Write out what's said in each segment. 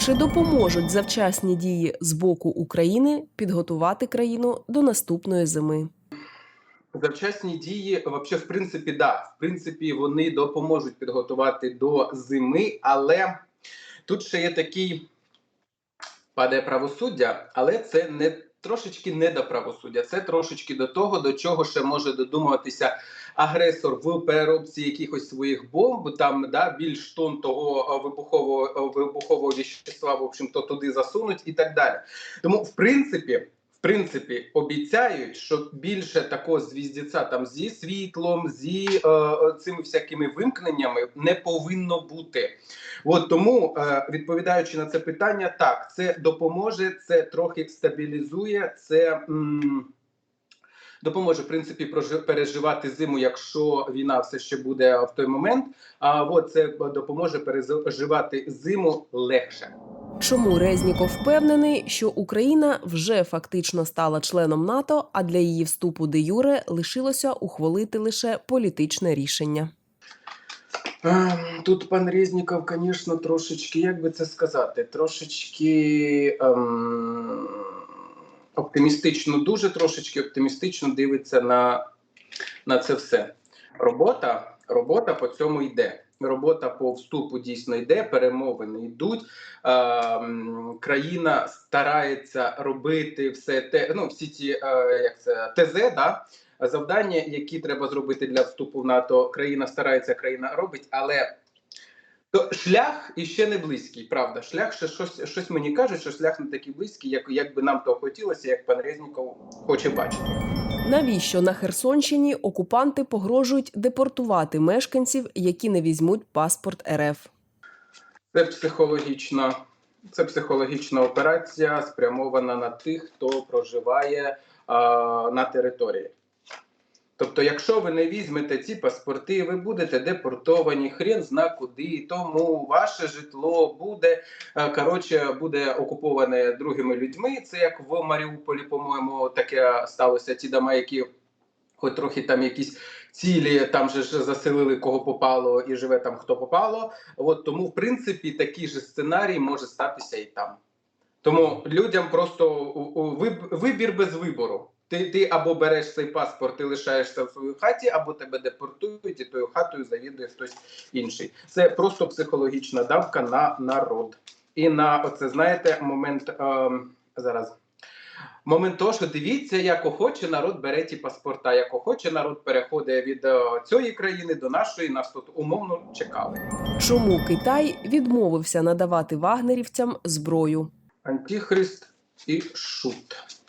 Чи допоможуть завчасні дії з боку України підготувати країну до наступної зими? Завчасні дії, вообще, в принципі, да. В принципі, вони допоможуть підготувати до зими, але тут ще є такий падає правосуддя, але це не трошечки не до правосуддя. Це трошечки до того, до чого ще може додумуватися агресор в переробці якихось своїх бомб. Там да більш тонн того е, вибухового е, вибухового віщества, в общем, то туди засунуть і так далі. Тому, в принципі. В принципі, обіцяють, що більше такого звіздіця там зі світлом, зі е, е, цими всякими вимкненнями не повинно бути. От тому, е, відповідаючи на це питання, так це допоможе, це трохи стабілізує, це м, допоможе в принципі переживати зиму, якщо війна все ще буде в той момент. А от це допоможе переживати зиму легше. Чому Резніков впевнений, що Україна вже фактично стала членом НАТО, а для її вступу де юре лишилося ухвалити лише політичне рішення? Ем, Тут пан Резніков, звісно, трошечки, як би це сказати, трошечки ем, оптимістично, дуже трошечки оптимістично дивиться на, на це все. Робота, робота по цьому йде. Робота по вступу дійсно йде, перемовини йдуть. Ем, країна старається робити все те, ну всі ті, е, як це ТЗ, да, завдання, які треба зробити для вступу в НАТО. Країна старається, країна робить, але то шлях іще не близький. Правда, шлях ще щось, щось мені кажуть, що шлях не такий близький, як, як би нам то хотілося, як пан Резніков хоче бачити. Навіщо на Херсонщині окупанти погрожують депортувати мешканців, які не візьмуть паспорт РФ? Це психологічна, це психологічна операція, спрямована на тих, хто проживає а, на території. Тобто, якщо ви не візьмете ці паспорти, ви будете депортовані, хрен зна куди, тому ваше житло буде е, коротше, буде окуповане другими людьми. Це як в Маріуполі, по-моєму, таке сталося. Ті дома, які хоч трохи там якісь цілі, там же ж заселили кого попало і живе там хто попало. От тому, в принципі, такий же сценарій може статися і там. Тому людям просто вибір без вибору. Ти, ти або береш цей паспорт і лишаєшся в своїй хаті, або тебе депортують, і тою хатою завідує хтось інший. Це просто психологічна давка на народ. І на оце знаєте момент ем, зараз. Момент того, що дивіться, як охоче народ бере ті паспорта, як охоче народ переходить від е, цієї країни до нашої. Нас тут умовно чекали. Чому Китай відмовився надавати вагнерівцям зброю? Антихрист і шут.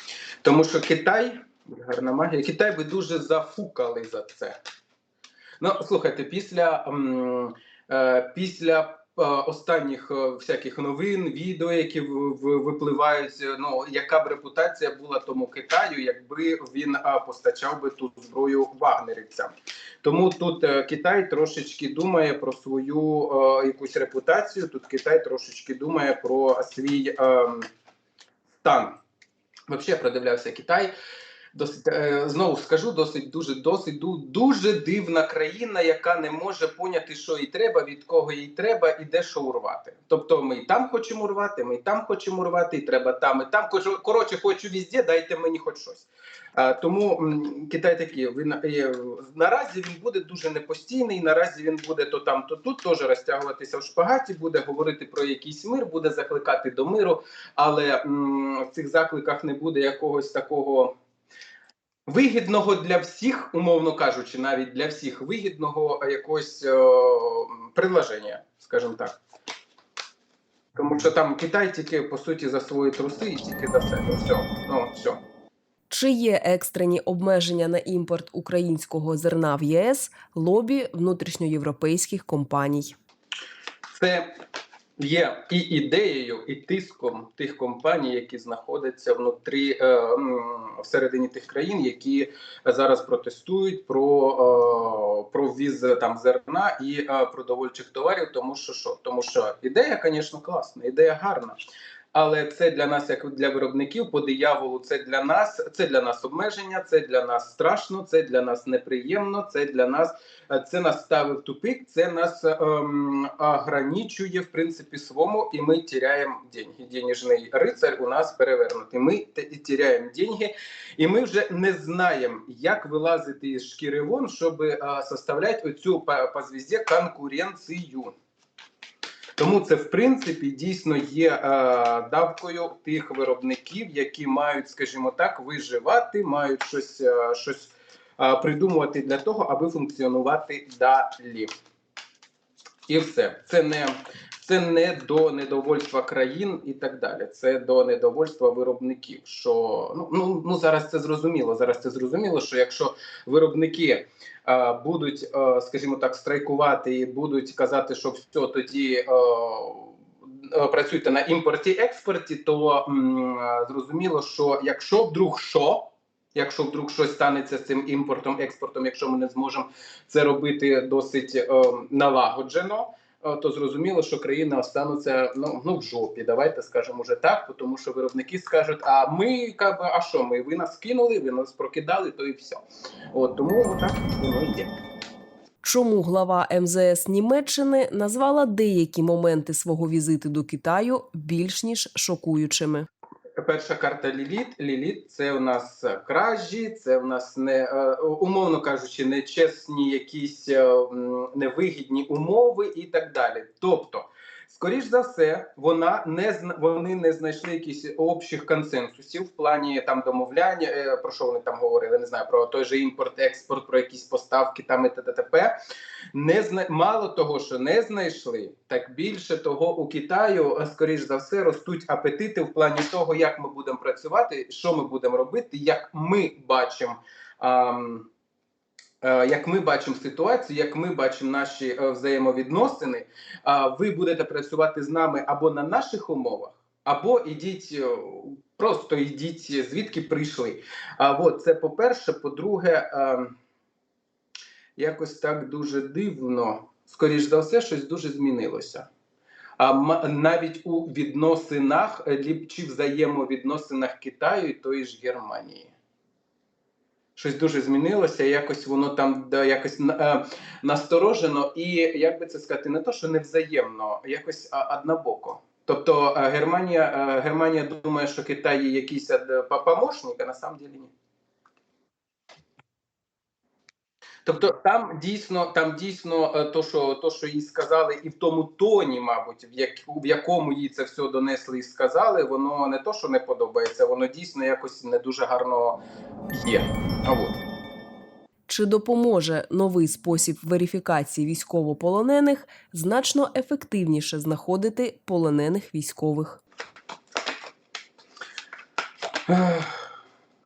Тому що Китай, гарна магія, Китай би дуже зафукали за це. Ну, слухайте, після, е, після е, останніх е, всяких новин, відео, які випливають, ну яка б репутація була тому Китаю, якби він постачав би тут зброю вагнерівцям. Тому тут Китай трошечки думає про свою якусь репутацію. Тут Китай трошечки думає про свій е, стан. Взагалі продивлявся Китай. Досить е, знову скажу, досить дуже досить ду- дуже дивна країна, яка не може поняти, що їй треба, від кого їй треба, і де що урвати. Тобто, ми і там хочемо урвати, ми і там хочемо урвати, і треба там, і там. Коротше, хочу візде, дайте мені хоч щось. Тому Китай такий він наразі він буде дуже непостійний. Наразі він буде то там, то тут теж розтягуватися в шпагаті, буде говорити про якийсь мир, буде закликати до миру, але в цих закликах не буде якогось такого. Вигідного для всіх, умовно кажучи, навіть для всіх вигідного якогось е, предложення, скажімо так. Тому що там Китай тільки по суті за свої труси і тільки за себе. Все. Ну, все. Чи є екстрені обмеження на імпорт українського зерна в ЄС лобі внутрішньоєвропейських компаній? Це є і ідеєю, і тиском тих компаній, які знаходяться внутрі е, всередині тих країн, які зараз протестують про, е, про ввіз там зерна і е, продовольчих товарів. Тому що що? Тому що ідея, звісно, класна, ідея гарна. Але це для нас, як для виробників, по дияволу, це для нас, це для нас обмеження, це для нас страшно, це для нас неприємно, це для нас е, це нас ставить в тупик, це нас ем, ограничує в принципі своєму, і ми тіряємо деньги. Денежний рицар у нас перевернутий. Ми тіряємо деньги, і ми вже не знаємо, як вилазити із шкіри вон, щоб е, составляти оцю по, по звізді конкуренцію. Тому це в принципі дійсно є е, давкою тих виробників, які мають, скажімо так, виживати, мають щось, е, щось е, придумувати для того, аби функціонувати далі. І все. Це не, це не до недовольства країн і так далі. Це до недовольства виробників. Що ну, ну, ну зараз це зрозуміло. Зараз це зрозуміло, що якщо виробники е, будуть, е, скажімо так, страйкувати і будуть казати, що все тоді. Е, е, Працюйте на імпорті експорті, то м, е, зрозуміло, що якщо вдруг що, якщо вдруг щось станеться з цим імпортом, експортом, якщо ми не зможемо це робити досить е, налагоджено, то зрозуміло, що країни остануться ну, ну в жопі. Давайте скажемо вже так, тому що виробники скажуть: а ми каби, а що ми? Ви нас кинули, ви нас прокидали, то і все. От тому так воно йде. Чому глава МЗС Німеччини назвала деякі моменти свого візиту до Китаю більш ніж шокуючими? Перша карта Ліліт. Ліліт це у нас кражі, це у нас не е, умовно кажучи, нечесні якісь е, невигідні умови і так далі. Тобто, скоріш за все, вона не вони не знайшли якісь общих консенсусів в плані там домовляння. е, Про що вони там говорили? Не знаю про той же імпорт, експорт, про якісь поставки там і т.т.т.п. Не зна... мало того, що не знайшли, так більше того у Китаю, е, скоріш за все, ростуть апетити в плані того, як ми будемо працювати, що ми будемо робити, як ми бачимо. ам, Як ми бачимо ситуацію, як ми бачимо наші е, взаємовідносини, а ви будете працювати з нами або на наших умовах, або ідіть е, просто йдіть звідки прийшли. От це по-перше. По-друге, якось так дуже дивно. Скоріш за все, щось дуже змінилося. А навіть у відносинах е, чи взаємовідносинах Китаю і тої ж Германії. Щось дуже змінилося, якось воно там да, якось е, насторожено, і як би це сказати, не то, що невзаємно, якось а, однобоко. Тобто е, Германія, е, Германія думає, що Китай є якийсь е, помощник, а на самом деле ні. Тобто там дійсно, там дійсно е, то, що то, що їй сказали, і в тому тоні, мабуть, в, як, в якому їй це все донесли і сказали, воно не то, що не подобається, воно дійсно якось не дуже гарно є. А от. Чи допоможе новий спосіб верифікації військовополонених значно ефективніше знаходити полонених військових?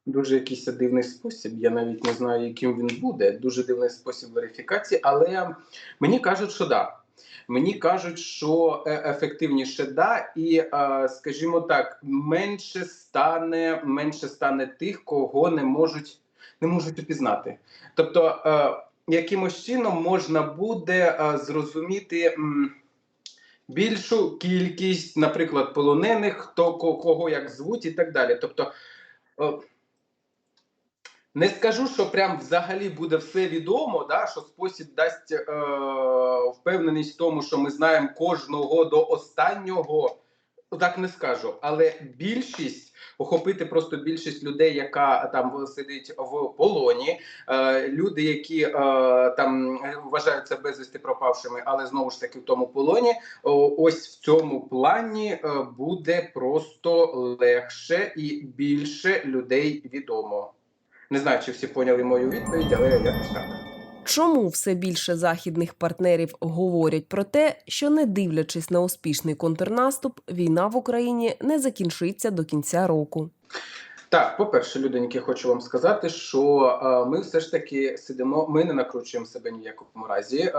Дуже якийсь дивний спосіб. Я навіть не знаю, яким він буде. Дуже дивний спосіб верифікації, але мені кажуть, що да. Мені кажуть, що е, ефективніше да, і е, скажімо так, менше стане, менше стане тих, кого не можуть не можуть упізнати. Тобто, е, якимось чином можна буде зрозуміти. Більшу кількість, наприклад, полонених, хто кого як звуть, і так далі. Тобто, не скажу, що прям взагалі буде все відомо, да, що спосіб дасть е, впевненість в тому, що ми знаємо кожного до останнього. Так не скажу, але більшість охопити просто більшість людей, яка там сидить в полоні, е, люди, які е, там вважаються безвісти пропавшими, але знову ж таки в тому полоні. Ось в цьому плані е, буде просто легше і більше людей відомо. Не знаю, чи всі поняли мою відповідь, але якось так. Чому все більше західних партнерів говорять про те, що не дивлячись на успішний контрнаступ, війна в Україні не закінчиться до кінця року? Так, по-перше, люденьки, хочу вам сказати, що е, ми все ж таки сидимо, ми не накручуємо себе ні в якому разі. Е,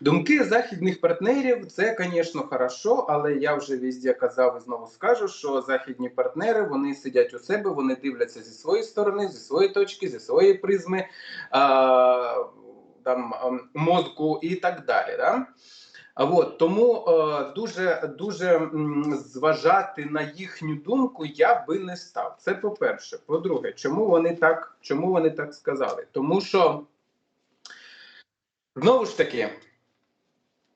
думки західних партнерів це, звісно, хорошо, але я вже везде казав і знову скажу, що західні партнери вони сидять у себе, вони дивляться зі своєї сторони, зі своєї точки, зі своєї призми. Е, там ем, мозку і так далі. Да? От тому е, дуже дуже зважати на їхню думку я би не став. Це по-перше. По-друге, чому вони так, чому вони так сказали? Тому що знову ж таки,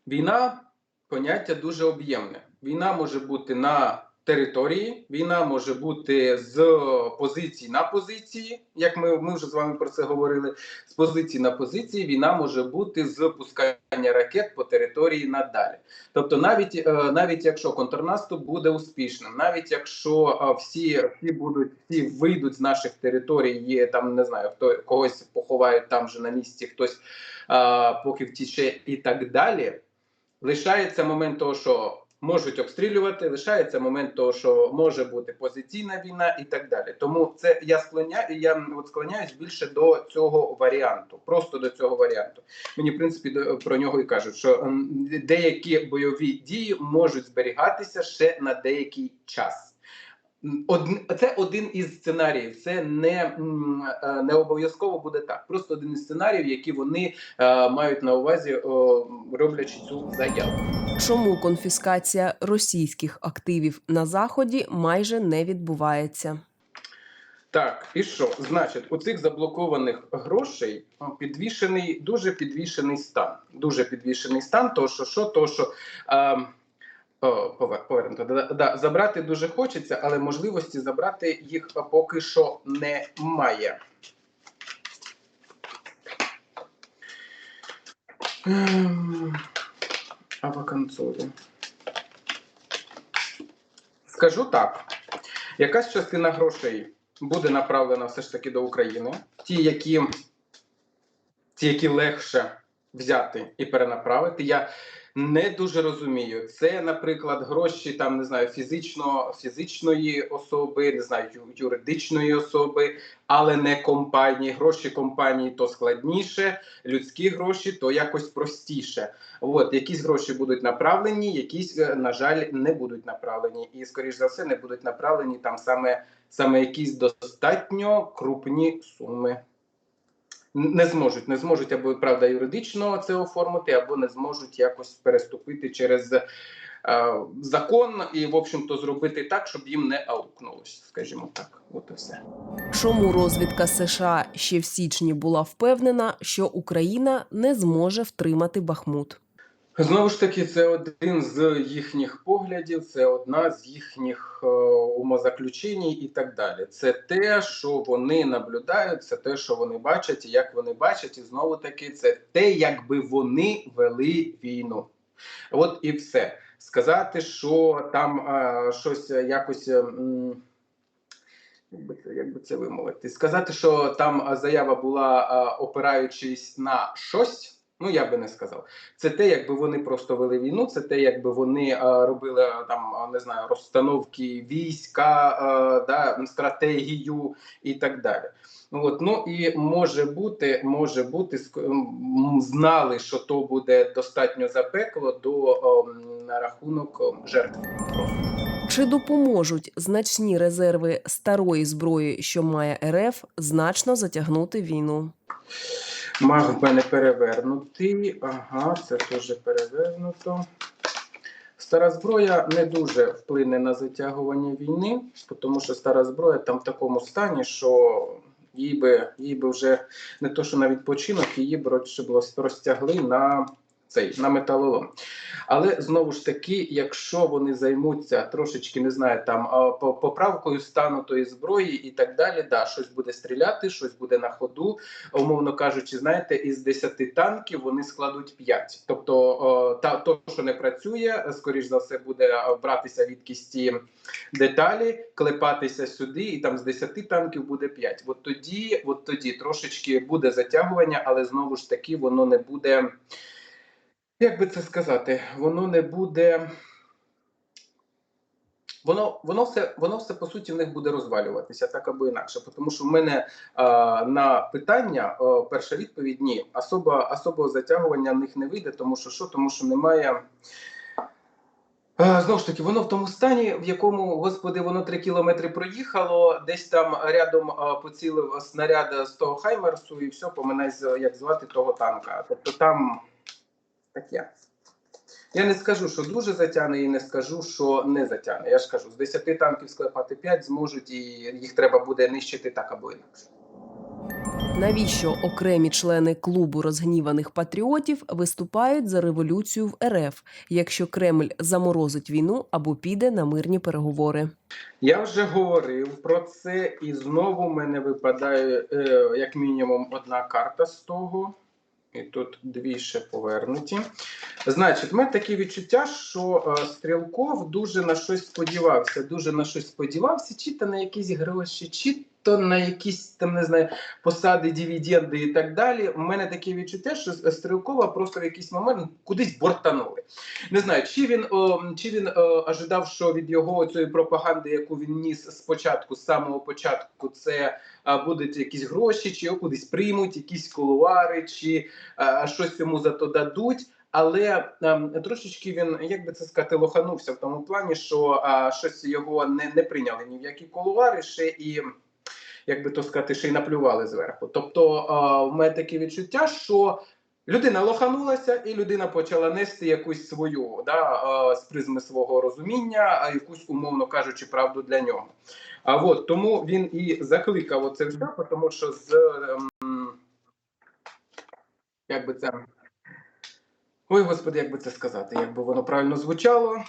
війна поняття дуже об'ємне. Війна може бути на території, війна може бути з позиції на позиції, як ми, ми вже з вами про це говорили. З позиції на позиції війна може бути з пускання ракет по території надалі. Тобто, навіть е, навіть якщо контрнаступ буде успішним, навіть якщо е, всі, всі будуть всі вийдуть з наших територій, є там не знаю, хто когось поховають там же на місці, хтось а, поки втіче і так далі. Лишається момент того, що можуть обстрілювати, лишається момент того, що може бути позиційна війна і так далі. Тому це я склоняю, я от склоняюсь більше до цього варіанту, просто до цього варіанту. Мені в принципі про нього і кажуть, що деякі бойові дії можуть зберігатися ще на деякий час. Це один із сценаріїв. Це не, е, не обов'язково буде так. Просто один із сценаріїв, які вони е, мають на увазі, роблячи цю заяву. Чому конфіскація російських активів на заході майже не відбувається? Так, і що? Значить, у цих заблокованих грошей підвішений, дуже підвішений стан. Дуже підвішений стан, то що, що, то що. Е, повернуто. Да, забрати дуже хочеться, але можливості забрати їх поки що немає. Ем, А вакансові. Скажу так: якась частина грошей буде направлена все ж таки до України. Ті, які, ті, які легше взяти і перенаправити. Я не дуже розумію. Це, наприклад, гроші там не знаю, фізично, фізичної особи, не знаю, юридичної особи, але не компанії. Гроші компанії то складніше, людські гроші то якось простіше. От якісь гроші будуть направлені, якісь, е, на жаль, не будуть направлені, і скоріш за все не будуть направлені там саме, саме якісь достатньо крупні суми. Не зможуть, не зможуть або правда юридично це оформити, або не зможуть якось переступити через е, закон і, в общем-то, зробити так, щоб їм не аукнулося, скажімо так. От і все. Чому розвідка США ще в січні була впевнена, що Україна не зможе втримати Бахмут? Знову ж таки, це один з їхніх поглядів, це одна з їхніх е, умозаключень і так далі. Це те, що вони наблюдають, це те, що вони бачать, і як вони бачать, і знову таки, це те, якби вони вели війну. От і все. Сказати, що там е, щось якось. м, Як би, це, вимовити? Сказати, що там заява була е, опираючись на щось, ну я би не сказав. Це те, якби вони просто вели війну, це те, якби вони е, робили е, там е, не знаю, розстановки війська, е, да, стратегію і так далі. От, ну і може бути, може бути, знали, що то буде достатньо запекло до ем, на рахунок жертв. Чи допоможуть значні резерви старої зброї, що має РФ, значно затягнути війну? Маг в мене перевернутий. Ага, це теж перевернуто. Стара зброя не дуже вплине на затягування війни, тому що стара зброя там в такому стані, що їй би, їй би вже не то, що на відпочинок, її б роз- розтягли на цей на металолом. Але знову ж таки, якщо вони займуться трошечки, не знаю, там поправкою стану тої зброї і так далі, да, щось буде стріляти, щось буде на ходу, умовно кажучи, знаєте, із 10 танків вони складуть 5. Тобто, та то, що не працює, скоріш за все, буде братися від кісті деталі, клепатися сюди, і там з 10 танків буде 5. От тоді, от тоді трошечки буде затягування, але знову ж таки воно не буде. Як би це сказати, воно не буде. Воно, воно все, воно все по суті в них буде розвалюватися так або інакше. Тому що в мене а, на питання а, перша відповідь ні. Особо, особого затягування в них не вийде, тому що що? Тому що немає. Знову ж таки, воно в тому стані, в якому, господи, воно три кілометри проїхало, десь там рядом поцілив снаряд з того Хаймерсу, і все, поминай, як звати того танка. Тобто там таке. Я не скажу, що дуже затягне, і не скажу, що не затягне. Я ж кажу, з 10 танків склепати 5 зможуть, і їх треба буде нищити так або інакше. Навіщо окремі члени клубу розгніваних патріотів виступають за революцію в РФ, якщо Кремль заморозить війну або піде на мирні переговори? Я вже говорив про це, і знову в мене випадає е, як мінімум одна карта з того. І тут дві ще повернуті. Значить, в мене таке відчуття, що е, Стрілков дуже на щось сподівався. Дуже на щось сподівався, чи то на якісь гроші, чи то на якісь там не знаю посади, дивіденди і так далі. У мене таке відчуття, що Стрілкова просто в якийсь момент кудись бортанули. Не знаю, чи він о, чи він о, ожидав, що від його цієї пропаганди, яку він ніс спочатку, з самого початку, це а, будуть якісь гроші, чи його кудись приймуть, якісь кулуари, чи а, щось йому за то дадуть. Але ем, трошечки він, як би це сказати, лоханувся в тому плані, що а, щось його не, не прийняли ні в які кулуари, ще і як би то сказати, ще й наплювали зверху. Тобто в мене таке відчуття, що людина лоханулася, і людина почала нести якусь свою да, з призми свого розуміння, якусь, умовно кажучи, правду для нього. А от тому він і закликав оце все, тому що з ем, як би це. Ой, господи, як би це сказати, як би воно правильно звучало.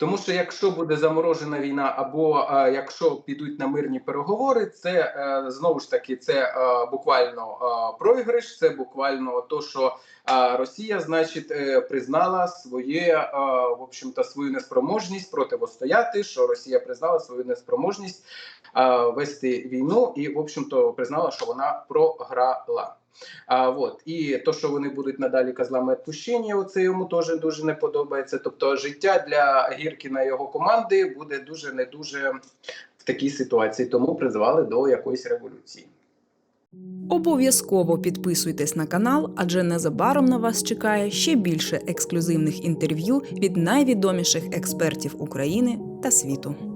Тому що якщо буде заморожена війна, або е, якщо підуть на мирні переговори, це е, знову ж таки це е, буквально е, програш, це буквально то, що е, Росія, значить, е, признала своє е, в общем-то свою неспроможність противостояти, що Росія признала свою неспроможність е, вести війну, і в общем-то признала, що вона програла. А от і то, що вони будуть надалі козлами відпущення, оце йому теж дуже не подобається. Тобто, життя для Гіркіна і його команди буде дуже не дуже в такій ситуації, тому призвали до якоїсь революції. Обов'язково підписуйтесь на канал, адже незабаром на вас чекає ще більше ексклюзивних інтерв'ю від найвідоміших експертів України та світу.